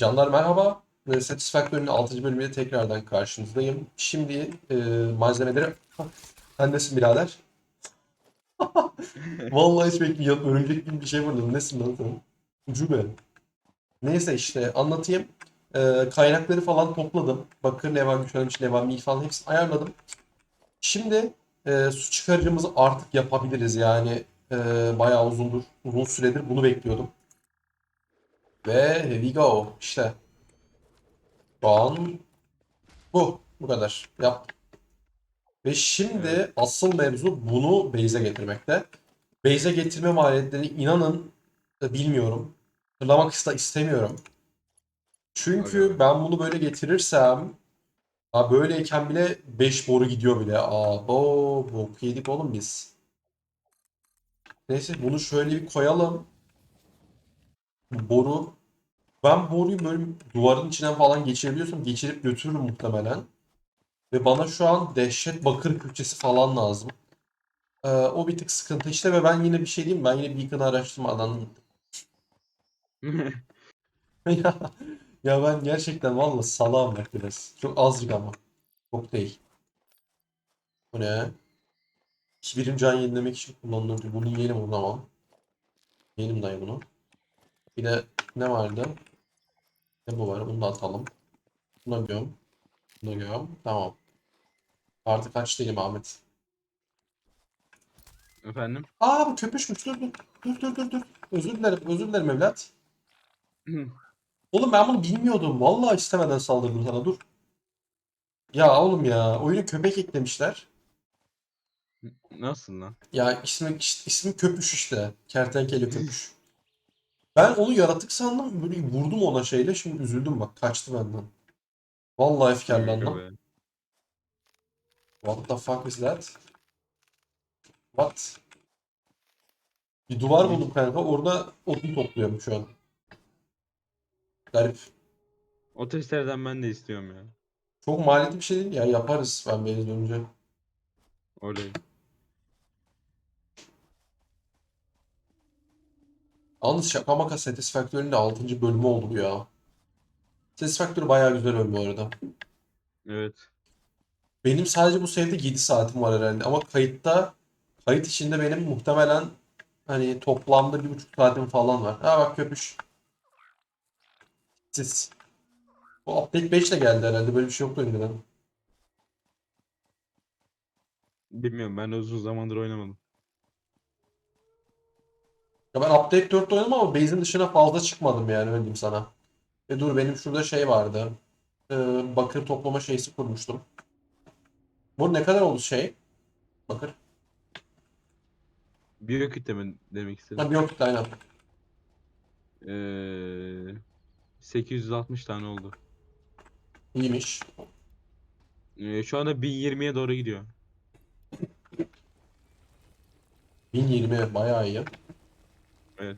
Canlar merhaba. Ee, Satisfactory'nin 6. bölümüyle tekrardan karşınızdayım. Şimdi e, malzemeleri... Sen nesin birader? Vallahi hiç bekliyorum. Örümcek gibi bir şey vurdun. Nesin lan sen? Ucube. Neyse işte anlatayım. Ee, kaynakları falan topladım. Bakır leva, güçlenmiş leva, mil falan hepsini ayarladım. Şimdi e, su çıkarıcımızı artık yapabiliriz. Yani e, bayağı uzundur, uzun süredir bunu bekliyordum. Ve here we go. İşte. Şu an bu. Bu kadar. Yaptım. Ve şimdi Evet. asıl mevzu bunu base'e getirmekte. Base'e getirme maliyetlerini inanın e, bilmiyorum. İste istemiyorum. Çünkü Aga. ben bunu böyle getirirsem ha böyleyken bile 5 boru gidiyor bile. Aa bo bok yedik oğlum biz. Neyse bunu şöyle bir koyalım. Boru ben boruyu böyle duvarın içinden falan geçirebiliyorsam geçirip götürürüm muhtemelen. Ve bana şu an dehşet bakır külçesi falan lazım. Ee, o bir tık sıkıntı işte ve ben yine bir şey diyeyim mi? ben yine Beacon'ı araştırmadan ya, ya ben gerçekten valla salağım bak biraz. Çok azıcık ama. Çok değil. Bu ne? Kibirin can yenilemek için kullanılıyor. Bunu yiyelim o zaman. Yiyelim dayı bunu. Bir de ne vardı? Bu var? Bunu da atalım. Buna göm. Buna göm. Tamam. Artık kaç değilim Ahmet. Efendim? Aa bu köpüşmüş. Dur dur. Dur dur dur dur. Özür dilerim. Özür dilerim evlat. Oğlum ben bunu bilmiyordum. Vallahi istemeden saldırdım sana. Dur. Ya oğlum ya. Oyuna köpek eklemişler. Nasıl lan? Ya ismi, ismi köpüş işte. Kertenkele köpüş. Ben onu yaratık sandım. Böyle vurdum ona şeyle. Şimdi üzüldüm bak. Kaçtı benden. Vallahi efkarlandım. What the fuck is that? What? Bir duvar buldum kanka. Orada odun topluyorum şu an. Garip. O testlerden ben de istiyorum ya. Çok maliyetli bir şey değil ya. Yaparız ben beni dönünce. Oley. Yalnız şaka maka Satisfactory'nin de 6. bölümü oldu bu ya. Satisfactory bayağı güzel oyun bu arada. Evet. Benim sadece bu save'de 7 saatim var herhalde ama kayıtta kayıt içinde benim muhtemelen hani toplamda 1,5 saatim falan var. Ha bak köpüş. Siz. Bu update 5 ile geldi herhalde. Böyle bir şey yoktu önceden. Bilmiyorum ben de uzun zamandır oynamadım. Ben update 4'te oynadım ama base'in dışına fazla çıkmadım yani öyle diyeyim sana. E dur benim şurada şey vardı. Ee, bakır toplama şeysi kurmuştum. Bu ne kadar oldu şey? Bakır. Biyokütle mi demek istedim? Ha yok aynen. Ee, 860 tane oldu. İyiymiş. Ee, şu anda 1020'ye doğru gidiyor. 1020 bayağı iyi. Evet.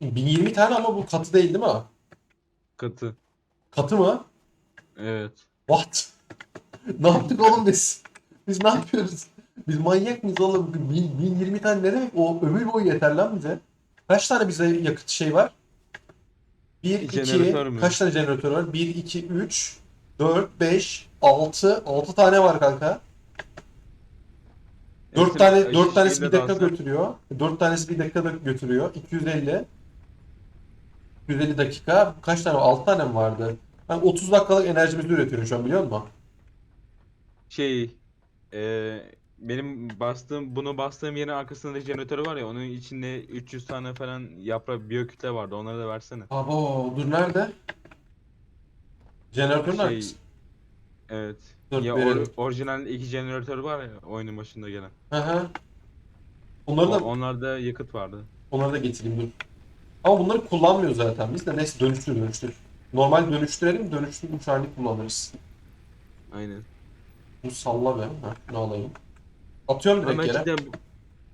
1020 tane ama bu katı değil değil mi? Katı. Katı mı? Evet. What? Ne yaptık oğlum biz? Biz ne yapıyoruz? Biz manyak mıyız oğlum? 1000 1020 tane ne demek? O ömür boyu yeter lan bize. Kaç tane bize yakıt şey var? 1, 2, Jeneratör mü? kaç tane jeneratör var? 1, 2, 3, 4, 5, 6, 6 tane var kanka. 4 Hepsini tane eşit 4 tanesi bir dakika götürüyor. 4 tanesi bir dakika da götürüyor. 250. 250 dakika. Kaç tane? 6 tane mi vardı? Ben 30 dakikalık enerjimizi üretiyorum şu an biliyor musun? Şey, ee, benim bastığım, bunu bastığım yerin arkasında jeneratörü var ya, onun içinde 300 tane falan yaprak biyokütle vardı. Onları da versene. Abo dur nerede? Jeneratörün Şey, arkası. Evet. Ya verelim. or- orijinal iki jeneratör var ya oyunun başında gelen. Hı hı. Onları da onlarda yakıt vardı. onları da getireyim dur. Ama bunları kullanmıyor zaten biz de neyse dönüştür dönüştür. Normal dönüştürelim dönüştürmüş halini kullanırız. Aynen. Bu salla be. Ha, ne alayım. Atıyorum Ama direkt ben yere. cidden bu-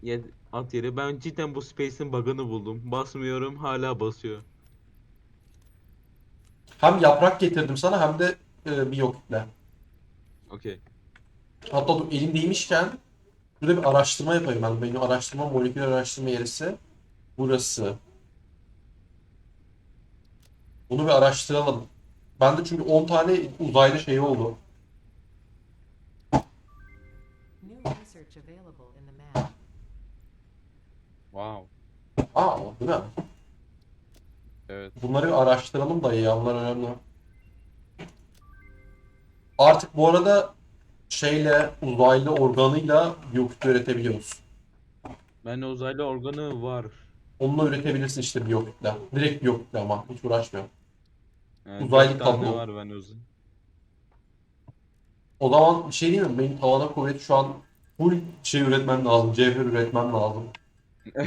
ya, at yeri. Ben cidden bu Space'in bug'ını buldum. Basmıyorum hala basıyor. Hem yaprak getirdim sana hem de e, bir yokle. Okey. Hatta dur elimdeymişken burada bir araştırma yapayım ben. Benim araştırma moleküler araştırma yerisi burası. Bunu bir araştıralım. Ben de çünkü 10 tane uzaylı şey oldu. New research available in the map. Wow. Aa, değil mi? Evet. Bunları bir araştıralım da ya. Bunlar önemli. Artık bu arada şeyle uzaylı organıyla biyokütle üretebiliyoruz. Bende uzaylı organı var. Onunla üretebilirsin işte biyokütle. Direkt biyokütle ama hiç uğraşmıyorum. Yani Uzaylı kablo. var bende uzay. O zaman bir şey diyeyim mi? Benim tavana kuvvet şu an full şey üretmem lazım. Cevher üretmem lazım.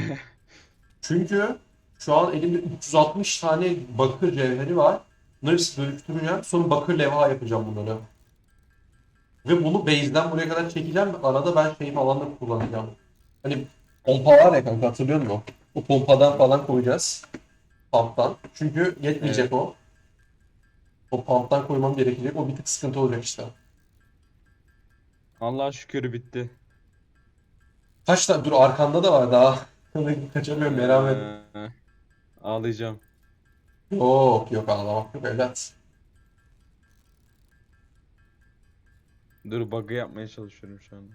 Çünkü şu an elimde 360 tane bakır cevheri var. Bunları hepsini dönüştüreceğim. Sonra bakır levha yapacağım bunları. Ve bunu base'den buraya kadar çekeceğim. Arada ben şey falan da kullanacağım. Hani pompa var ya kanka hatırlıyor musun? O pompadan falan koyacağız. Pump'tan. Çünkü yetmeyecek Evet. o. O pump'tan koymam gerekecek. O bir tık sıkıntı olacak işte. Allah'a şükür bitti. Kaç tane? Dur arkanda da var daha. Kaçamıyorum merak etme. Ee, ağlayacağım. Yok yok ağlamak yok evlat. Dur bug'ı yapmaya çalışıyorum şu anda.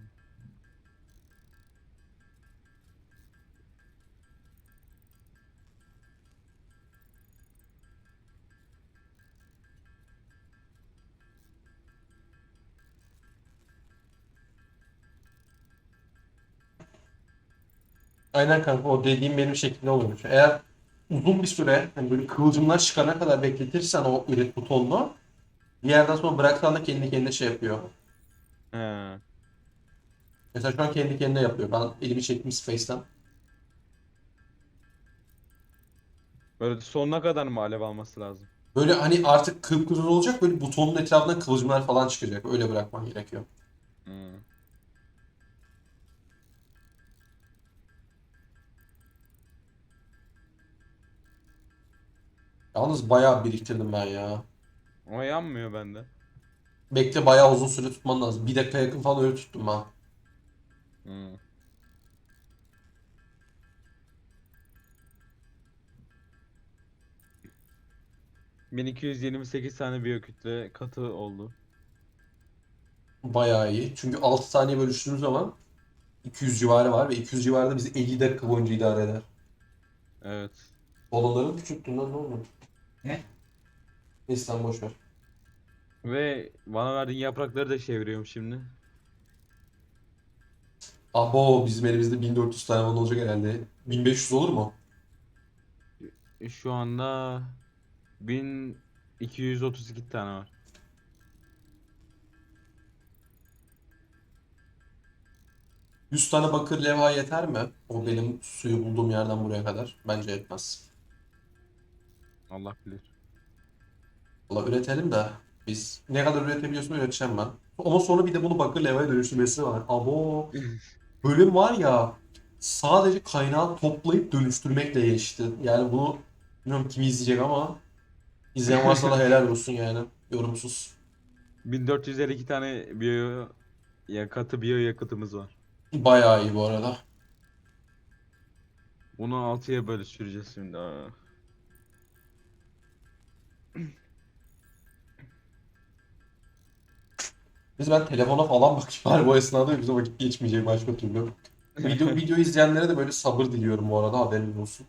Aynen kanka o dediğim benim şeklinde oluyormuş. Eğer uzun bir süre hani böyle kıvılcımlar çıkana kadar bekletirsen o üret butonunu bir yerden sonra bıraksan da kendi kendine şey yapıyor. He. Mesela şu an kendi kendine yapıyor. Ben elimi çektim Space'ten. Böyle sonuna kadar mı alev alması lazım? Böyle hani artık kıpkırmızı olacak böyle butonun etrafından kıvılcımlar falan çıkacak. Öyle bırakman gerekiyor. Hmm. Yalnız bayağı biriktirdim ben ya. Ama yanmıyor bende. Bekle bayağı uzun süre tutman lazım. Bir dakika yakın falan öyle tuttum ben. Hmm. ...1228 tane biyokütle katı oldu. Bayağı iyi. Çünkü 6 saniye bölüştüğümüz zaman 200 civarı var ve 200 civarı da bizi 50 dakika boyunca idare eder. Evet. Balonları küçülttün lan ne oldu? Ne? Neyse sen boş ver. Ve bana verdiğin yaprakları da çeviriyorum şimdi. Abo bizim elimizde 1400 tane falan olacak herhalde. 1500 olur mu? E, Şu anda 1232 tane var. Yüz tane bakır levha yeter mi? O benim suyu bulduğum yerden buraya kadar. Bence yetmez. Allah bilir. Valla üretelim de biz ne kadar üretebiliyorsun üreteceğim ben. Ama sonra bir de bunu bakır levhaya dönüştürmesi var. Abo bölüm var ya sadece kaynağı toplayıp dönüştürmekle geçti. Yani bunu bilmiyorum kim izleyecek ama izleyen varsa da helal olsun yani. Yorumsuz. 1452 tane biyo ya katı biyo yakıtımız var. Bayağı iyi bu arada. Bunu 6'ya bölüştüreceğiz şimdi. Aa. Biz ben telefona falan bakayım. Bari bu esnada bize vakit geçmeyecek başka türlü. Video, video izleyenlere de böyle sabır diliyorum bu arada haberiniz olsun.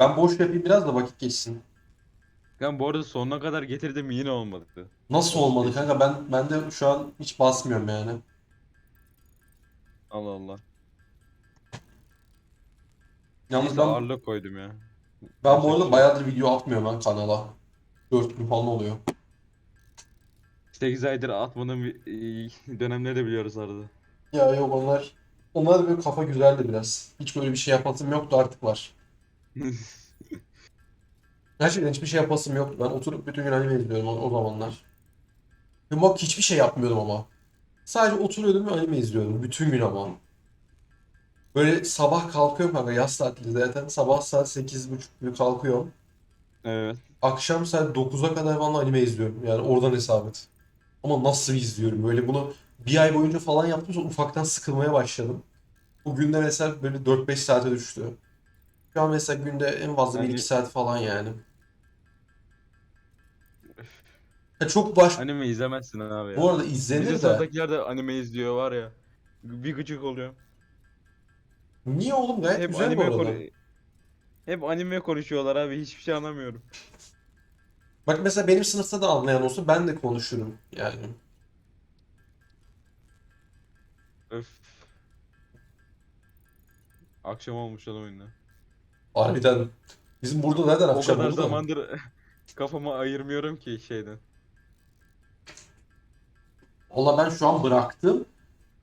Ben boş yapayım biraz da vakit geçsin. Ben bu arada sonuna kadar getirdim yine olmadı. Nasıl olmadı kanka ben ben de şu an hiç basmıyorum yani. Allah Allah. Yalnız Neyse ben, ağırlık koydum ya. ben bu arada bayağıdır video atmıyorum ben kanala. 4 gün falan oluyor. 8 aydır atmadığım bir- dönemleri de biliyoruz arada. Ya yok onlar onlar da böyle kafa güzeldi biraz. Hiç böyle bir şey yapasım yoktu artık var. Gerçekten hiçbir şey yapasım yoktu. Ben oturup bütün gün anime izliyordum o, o zamanlar. Ve bak hiçbir şey yapmıyordum ama. Sadece oturuyordum ve anime izliyordum. Bütün gün ama. Böyle sabah kalkıyorum kanka yaz tatili zaten. Sabah saat 8.30 gibi kalkıyorum. Evet. Akşam saat 9'a kadar falan anime izliyorum. Yani oradan hesap et. Ama nasıl izliyorum? Böyle bunu bir ay boyunca falan yaptım sonra ufaktan sıkılmaya başladım. Bu günde mesela böyle 4-5 saate düştü. Şu an mesela günde en fazla Yani- 1-2 saat falan yani. Ya çok baş... Anime izlemezsin abi ya. Bu arada Bizim izlenir de. sınıftakiler de anime izliyor var ya. Bir gıcık oluyor. Niye oğlum gayet Hep güzel bu anime arada. konu- Hep anime konuşuyorlar abi hiçbir şey anlamıyorum. Bak mesela benim sınıfta da anlayan olsa ben de konuşurum yani. Öf. Akşam olmuş lan oyunda. Harbiden. Bizim burada nereden O akşam kadar oldu da? zamandır kafamı ayırmıyorum ki şeyden. Valla ben şu an bıraktım.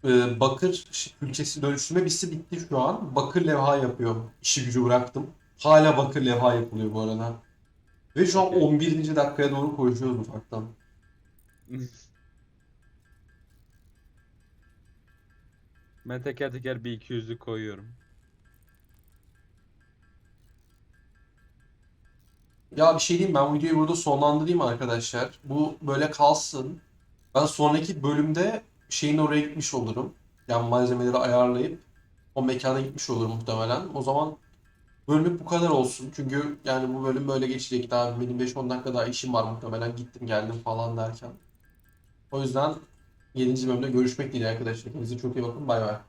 Ee, bakır külçesi dönüştürme bitti bitti şu an. Bakır levha yapıyorum. İşi gücü bıraktım. Hala bakır levha yapılıyor bu arada. Ve şu an Okey. 11. dakikaya doğru koşuyoruz ufaktan. Ben teker teker bir 200'lük koyuyorum. Ya bir şey diyeyim ben videoyu burada sonlandırayım arkadaşlar. Bu böyle kalsın. Ben sonraki bölümde şeyin oraya gitmiş olurum. Yani malzemeleri ayarlayıp o mekana gitmiş olurum muhtemelen. O zaman bölümlük bu kadar olsun. Çünkü yani bu bölüm böyle geçecek. Daha benim 5-10 dakika daha işim var muhtemelen. Gittim geldim falan derken. O yüzden 7. bölümde görüşmek dileğiyle arkadaşlar. Kendinize çok iyi bakın. Bay bay.